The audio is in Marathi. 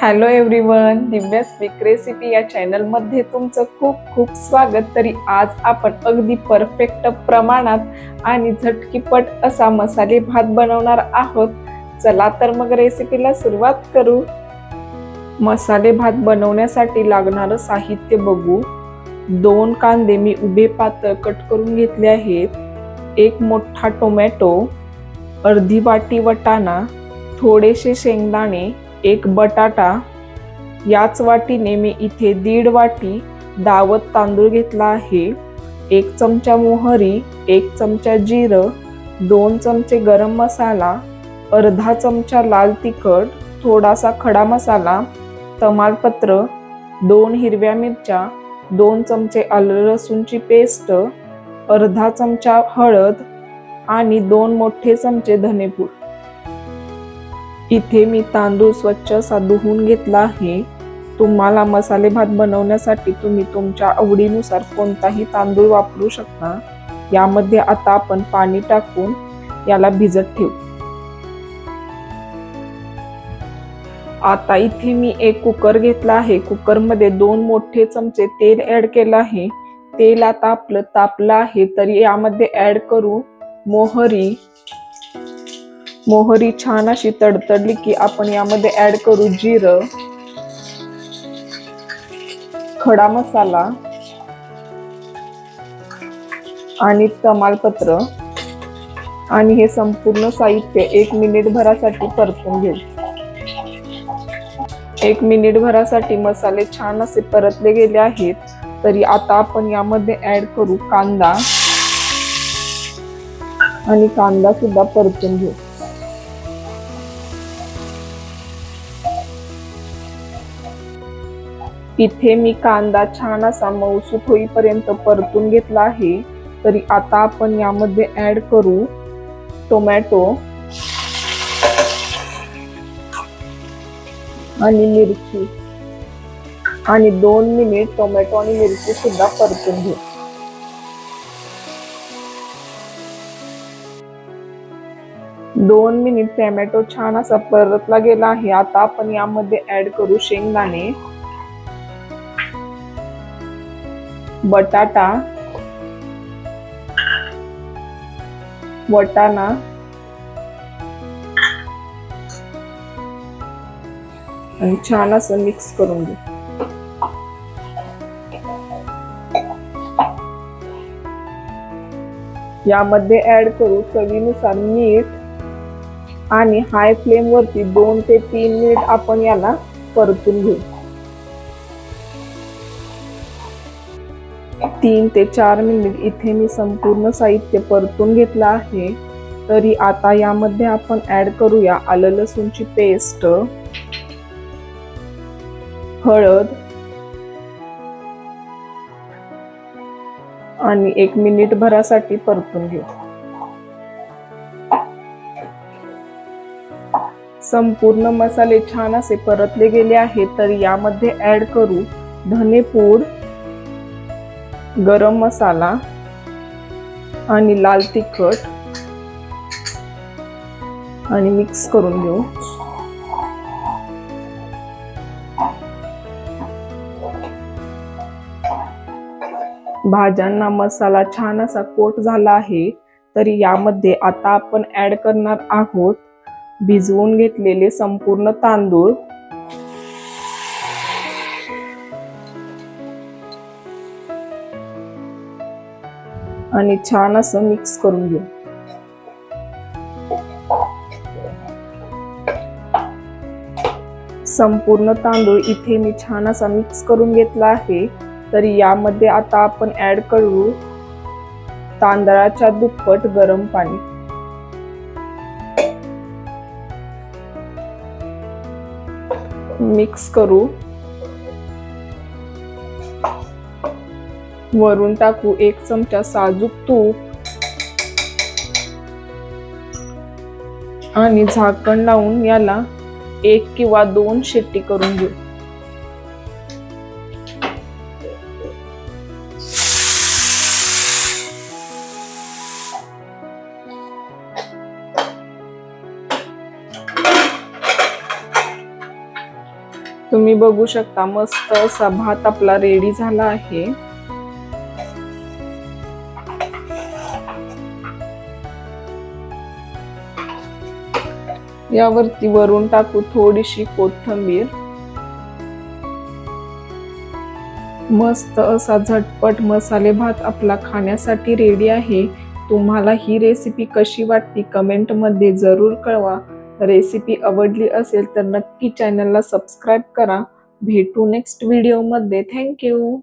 Hello everyone Divya speak recipe या चॅनलमध्ये तुमचं खूप खूप स्वागत. तरी आज आपण अगदी परफेक्ट प्रमाणात आणि झटकीपट असा मसाले भात बनवणार आहोत. चला तर मग रेसिपीला सुरुवात करू. मसाले भात बनवण्यासाठी लागणारं साहित्य बघू. दोन कांदे मी उभे पातळ कट करून घेतले आहेत. एक मोठा टोमॅटो अर्धी वाटी वटाणा थोडेसे शेंगदाणे एक बटाटा याच वाटीने मी इथे दीड वाटी दावत तांदूळ घेतला आहे. एक चमचा मोहरी एक चमचा जिरं दोन चमचे गरम मसाला अर्धा चमचा लाल तिखट थोडासा खडा मसाला तमालपत्र दोन हिरव्या मिरच्या दोन चमचे आलं लसूणची पेस्ट अर्धा चमचा हळद आणि दोन मोठे चमचे धनेपूड. इथे मी तांदूळ स्वच्छ असा धुवून घेतला आहे. तुम्हाला मसाले भात बनवण्यासाठी तुम्ही तुमच्या आवडीनुसार कोणताही तांदूळ वापरू शकता. यामध्ये आता आपण पाणी टाकून याला भिजत ठेवू. आता इथे मी एक कुकर घेतला आहे. कुकरमध्ये दोन मोठे चमचे तेल ऍड केलं आहे. तेल आता आपलं तापलं आहे. तरी यामध्ये ऍड करू मोहरी मोहरी छान अशी तडतडली की आपण यामध्ये ऍड करू जिरं खडा मसाला आणि तमालपत्र. आणि हे संपूर्ण साहित्य एक मिनिट भरासाठी परतून घेऊ. एक मिनिट भरासाठी मसाले छान असे परतले गेले आहेत. तरी आता आपण यामध्ये ऍड करू कांदा. आणि कांदा सुद्धा परतून घेऊ. इथे मी कांदा छान असा मऊसूत होईपर्यंत परतून घेतला आहे. तरी आता आपण यामध्ये ऍड करू टोमॅटो आणि मिरची. आणि दोन मिनिट टोमॅटो आणि मिरची सुद्धा परतून घेऊ. दोन मिनिट टोमॅटो छान असा परतला गेला आहे. आता आपण यामध्ये ऍड करू शेंगदाणे. बटाटा वटाणा आणि छान असं मिक्स करून घे. यामध्ये ऍड करू चवीनुसार मीठ आणि हाय फ्लेम वरती दोन ते तीन मिनिट आपण याला परतून घेऊ. तीन ते चार मिनिट इथे मी संपूर्ण साहित्य परतून घेतलं आहे. तरी आता यामध्ये आपण ऍड करूया आलं लसूणची पेस्ट हळद आणि एक मिनिट भरासाठी परतून घेऊ. संपूर्ण मसाले छान असे परतले गेले आहेत तर यामध्ये ऍड करू धनेपूड गरम मसाला आणि लाल तिखट आणि मिक्स करून घेऊ. भाज्यांना मसाला छान असा कोट झाला आहे तरी यामध्ये आता आपण ऍड करणार आहोत भिजवून घेतलेले संपूर्ण तांदूळ. आणि छान असं मिक्स करून घेऊ. संपूर्ण तांदूळ इथे मी छान असा मिक्स करून घेतला आहे. तर यामध्ये आता आपण ऍड करू तांदळाच्या दुप्पट गरम पाणी. मिक्स करू. वरून टाकू एक चमचा साजूक तूप आणि झाकण लावून याला एक किंवा दोन शेट्टी करून घेऊ. तुम्ही बघू शकता मस्त असा भात आपला रेडी झाला आहे. यावरती वरून टाकू थोडीशी कोथिंबीर. मस्त असा झटपट मसाले भात आपला खाण्यासाठी रेडी आहे. तुम्हाला ही रेसिपी कशी वाटली कमेंटमध्ये जरूर कळवा. रेसिपी आवडली असेल तर नक्की चॅनलला सबस्क्राईब करा. भेटू नेक्स्ट व्हिडिओमध्ये थँक्यू